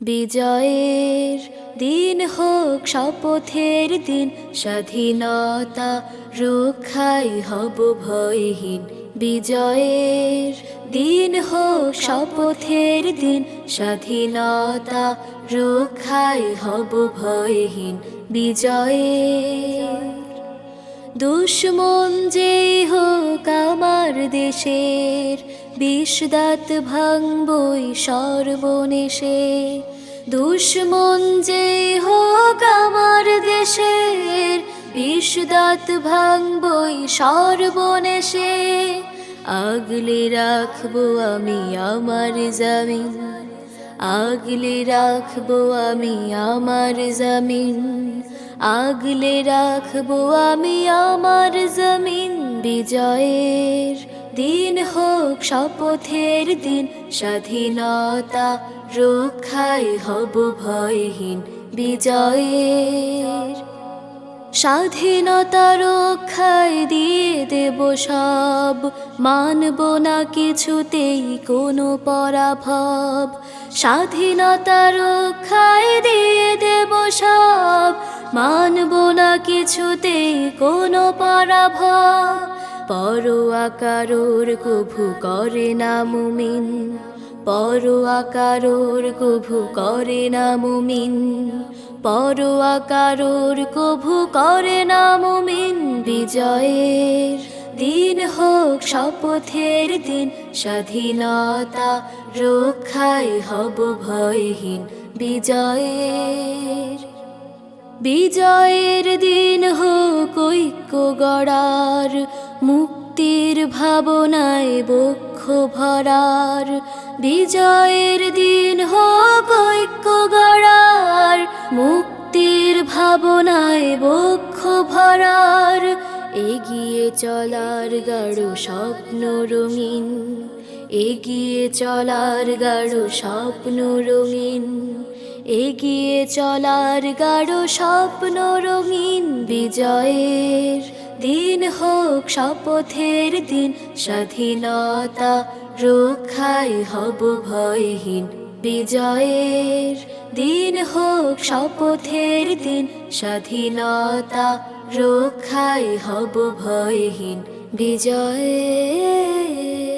বিজয়ের দিন হোক শপথের দিন, স্বাধীনতা রক্ষাই হব ভয়হীন। বিজয়ের দিন হোক শপথের দিন, স্বাধীনতা রক্ষাই হব ভয়হীন। বিজয়ের দুশ্মন যে হোক আমার দেশের বিষদাত ভাঙবই সর্বনেশে। দুশ্মন যে হোক আমার দেশের, বিষদাত ভাঙবই সর্বনেশে। আগলে রাখব আমি আমার জামিন, আগলে রাখব আমি আমার জমিন, আগলে রাখব আমি আমার জমিন বিজয়ের। দিন হোক শপথের দিন, স্বাধীনতা রক্ষাই হব ভয়হীন বিজয়ের। স্বাধীনতা রক্ষায় দিয়ে দেব সব, মানব না কিছুতেই কোনো পরাভব। স্বাধীনতা রক্ষায় দিয়ে দেব সব, মানব না কিছুতেই কোনো পরাভব। পরোয়া কারোর কভু করে না মুমিন। পরোয়া কারোর কভু করে না মুমিন। পরোয়া কারোর কভু করে না মুমিন। বিজয়ের দিন হোক শপথের দিন, স্বাধীনতা রক্ষাই হব ভয়হীন বিজয়ের। বিজয়ের দিন হোক ঐক্য গড়ার মুক্তির ভাবনায় বক্ষ ভরার, বিজয়ের দিন হোক ঐক্য গড়ার, মুক্তির ভাবনায় বক্ষ ভরার, এগিয়ে চলার গাঢ় স্বপ্ন রঙিন, এগিয়ে চলার গাঢ় স্বপ্ন রঙিন, এগিয়ে চলার গাঢ় স্বপ্ন রঙিন বিজয়ের দিন হোক শপথের দিন, স্বাধীনতা রক্ষাই হব ভয়হীন। বিজয়ের দিন হোক শপথের দিন, স্বাধীনতা রক্ষাই হব ভয়হীন। বিজয়ের